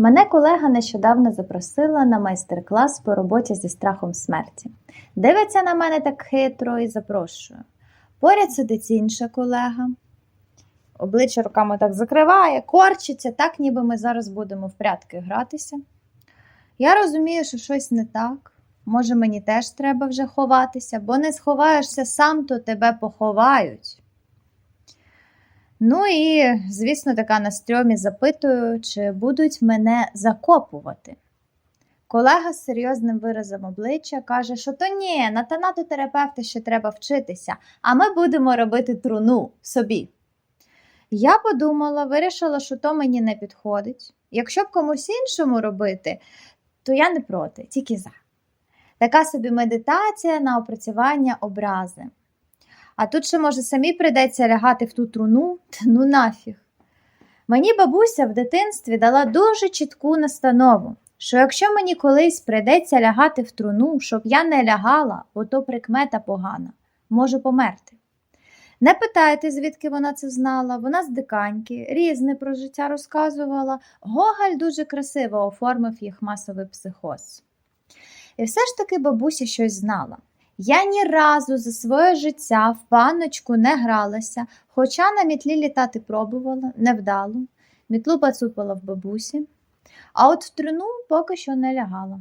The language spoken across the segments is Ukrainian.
Мене колега нещодавно запросила на майстер-клас по роботі зі страхом смерті. Дивиться на мене так хитро і запрошує. Поряд сидить інша колега. Обличчя руками так закриває, корчиться, так ніби ми зараз будемо в прятки гратися. Я розумію, що щось не так. Може, мені теж треба вже ховатися, бо не сховаєшся сам, то тебе поховають. Ну і, звісно, така на стрьомі запитую, чи будуть мене закопувати. Колега з серйозним виразом обличчя каже, що то ні, на танатотерапевта ще треба вчитися, а ми будемо робити труну собі. Я подумала, вирішила, що то мені не підходить. Якщо б комусь іншому робити, то я не проти, тільки за. Така собі медитація на опрацювання образи. А тут ще, може, самі прийдеться лягати в ту труну, ну нафіг. Мені бабуся в дитинстві дала дуже чітку настанову, що якщо мені колись прийдеться лягати в труну, щоб я не лягала, бо то прикмета погана, можу померти. Не питайте, звідки вона це знала, вона з диканьки, різне про життя розказувала. Гогаль дуже красиво оформив їх масовий психоз. І все ж таки бабуся щось знала. Я ні разу за своє життя в паночку не гралася, хоча на мітлі літати пробувала, невдало. Мітлу поцупила в бабусі, а от в труну поки що не лягала.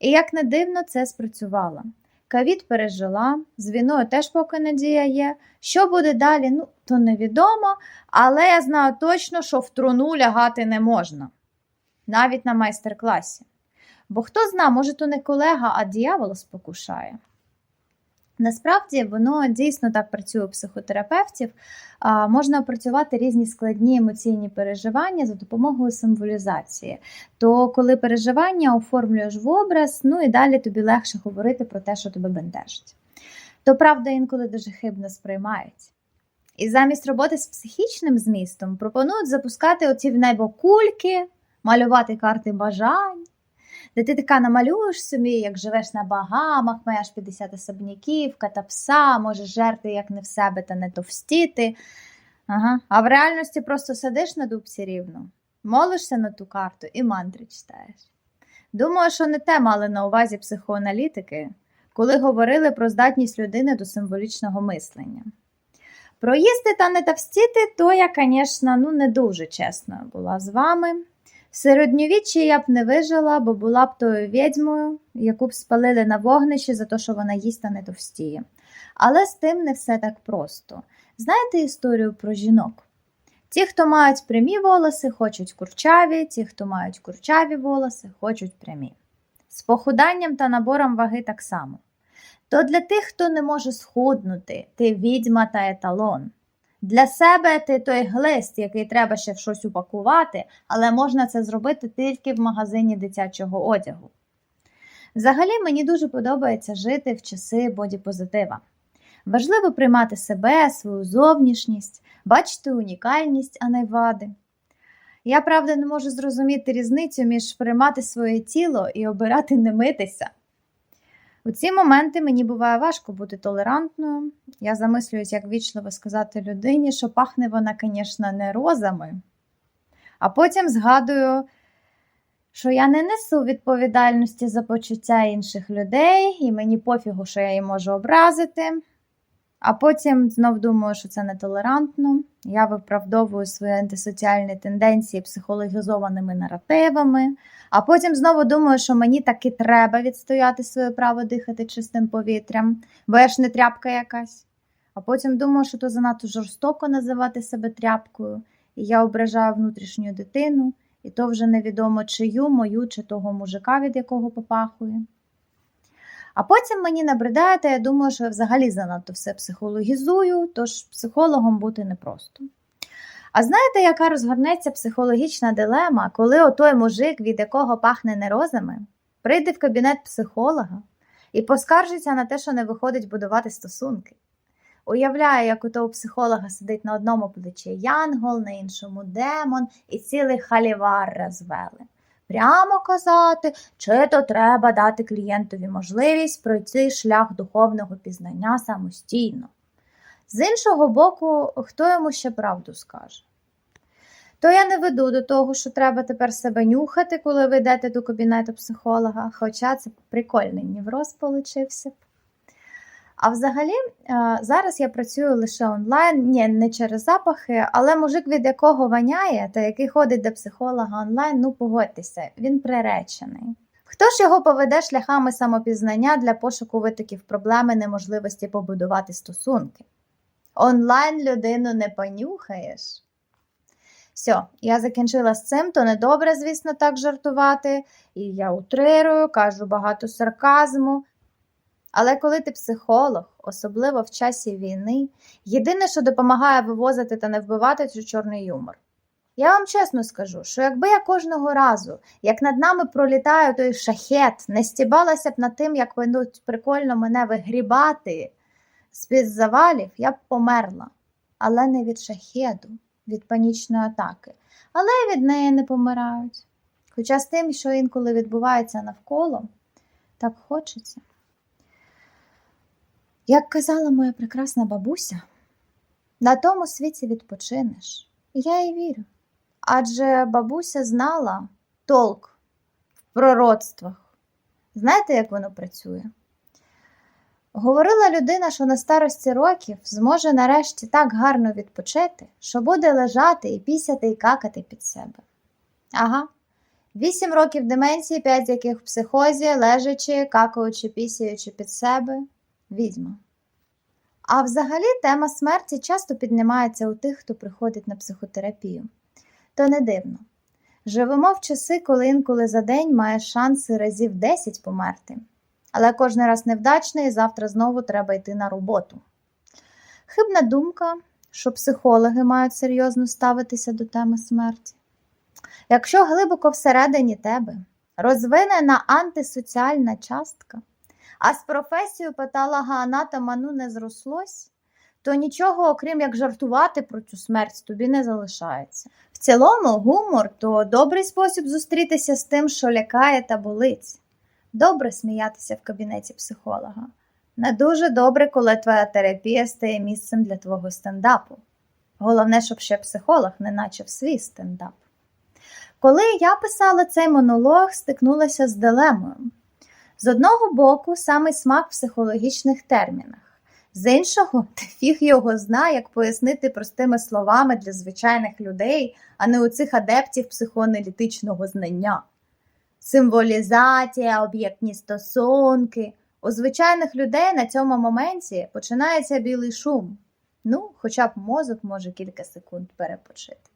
І як не дивно, це спрацювало. Кавід пережила, з війною теж поки надія є. Що буде далі, ну, то невідомо, але я знаю точно, що в труну лягати не можна, навіть на майстер-класі. Бо хто зна, може, то не колега, а дьявол спокушає. Насправді воно дійсно так працює у психотерапевтів. Можна опрацювати різні складні емоційні переживання за допомогою символізації. То коли переживання оформлюєш в образ, ну і далі тобі легше говорити про те, що тебе бентежить. То правда інколи дуже хибно сприймають. І замість роботи з психічним змістом пропонують запускати оці в небо кульки, малювати карти бажань де ти така намалюєш собі, як живеш на багамах, маєш 50 особняків, ката пса, можеш жерти як не в себе та не товстіти. Ага. А в реальності просто сидиш на дубці рівно, молишся на ту карту і мантри читаєш. Думаю, що не те мали на увазі психоаналітики, коли говорили про здатність людини до символічного мислення. Про їсти та не товстіти, то я, звісно, ну, не дуже чесно була з вами. В середньовіччі я б не вижила, бо була б тою відьмою, яку б спалили на вогнищі за те, що вона їсть та не товстіє. Але з тим не все так просто. Знаєте історію про жінок? Ті, хто мають прямі волоси, хочуть курчаві, ті, хто мають курчаві волоси, хочуть прямі. З похуданням та набором ваги так само. То для тих, хто не може схуднути, ти відьма та еталон. Для себе ти той глист, який треба ще в щось упакувати, але можна це зробити тільки в магазині дитячого одягу. Взагалі, мені дуже подобається жити в часи бодіпозитива. Важливо приймати себе, свою зовнішність, бачити унікальність, а не вади. Я, правда, не можу зрозуміти різницю між приймати своє тіло і обирати не митися. У ці моменти мені буває важко бути толерантною. Я замислююсь, як вічливо сказати людині, що пахне вона, звісно, не розами. А потім згадую, що я не несу відповідальності за почуття інших людей, і мені пофігу, що я її можу образити. А потім знов думаю, що це нетолерантно. Я виправдовую свої антисоціальні тенденції психологізованими наративами. А потім знову думаю, що мені таки треба відстояти своє право дихати чистим повітрям, бо я ж не тряпка якась. А потім думаю, що то занадто жорстоко називати себе тряпкою, і я ображаю внутрішню дитину, і то вже невідомо чию, мою чи того мужика, від якого попахує. А потім мені набридає, та я думаю, що я взагалі занадто все психологізую, тож психологом бути непросто. А знаєте, яка розгорнеться психологічна дилема, коли отой мужик, від якого пахне нерозами, прийде в кабінет психолога і поскаржиться на те, що не виходить будувати стосунки? Уявляю, як у того психолога сидить на одному плечі янгол, на іншому демон і цілий халівар розвели. Прямо казати, чи то треба дати клієнтові можливість пройти шлях духовного пізнання самостійно. З іншого боку, хто йому ще правду скаже? То я не веду до того, що треба тепер себе нюхати, коли ви йдете до кабінету психолога, хоча це прикольний невроз получився. б. А взагалі, е, зараз я працюю лише онлайн, ні, не через запахи, але мужик, від якого воняє, та який ходить до психолога онлайн, ну погодьтеся, він приречений. Хто ж його поведе шляхами самопізнання для пошуку витоків проблеми неможливості побудувати стосунки? Онлайн людину не понюхаєш. Все, я закінчила з цим, то недобре, звісно, так жартувати. І я утрирую, кажу багато сарказму. Але коли ти психолог, особливо в часі війни, єдине, що допомагає вивозити та не вбивати, це чорний юмор. Я вам чесно скажу, що якби я кожного разу, як над нами пролітає той шахет, не стібалася б над тим, як воно прикольно мене вигрібати з-під завалів, я б померла. Але не від шахеду, від панічної атаки. Але від неї не помирають. Хоча з тим, що інколи відбувається навколо, так хочеться. Як казала моя прекрасна бабуся, на тому світі відпочинеш. Я їй вірю. Адже бабуся знала толк в пророцтвах. Знаєте, як воно працює? Говорила людина, що на старості років зможе нарешті так гарно відпочити, що буде лежати і пісяти і какати під себе. Ага. Вісім років деменції, п'ять яких в психозі, лежачи, какаючи, пісяючи під себе, відьма. А взагалі тема смерті часто піднімається у тих, хто приходить на психотерапію. То не дивно. Живемо в часи, коли інколи за день маєш шанси разів 10 померти. Але кожен раз невдачний, і завтра знову треба йти на роботу. Хибна думка, що психологи мають серйозно ставитися до теми смерті. Якщо глибоко всередині тебе розвинена антисоціальна частка, а з професією патологоанатома ну не зрослось, то нічого, окрім як жартувати про цю смерть, тобі не залишається. В цілому, гумор то добрий спосіб зустрітися з тим, що лякає та болить. Добре сміятися в кабінеті психолога. Не дуже добре, коли твоя терапія стає місцем для твого стендапу. Головне, щоб ще психолог не начав свій стендап. Коли я писала цей монолог, стикнулася з дилемою. З одного боку, самий смак в психологічних термінах, з іншого, та фіг його знає, як пояснити простими словами для звичайних людей, а не у цих адептів психоаналітичного знання. Символізація, об'єктні стосунки. У звичайних людей на цьому моменті починається білий шум. Ну, хоча б мозок може кілька секунд перепочити.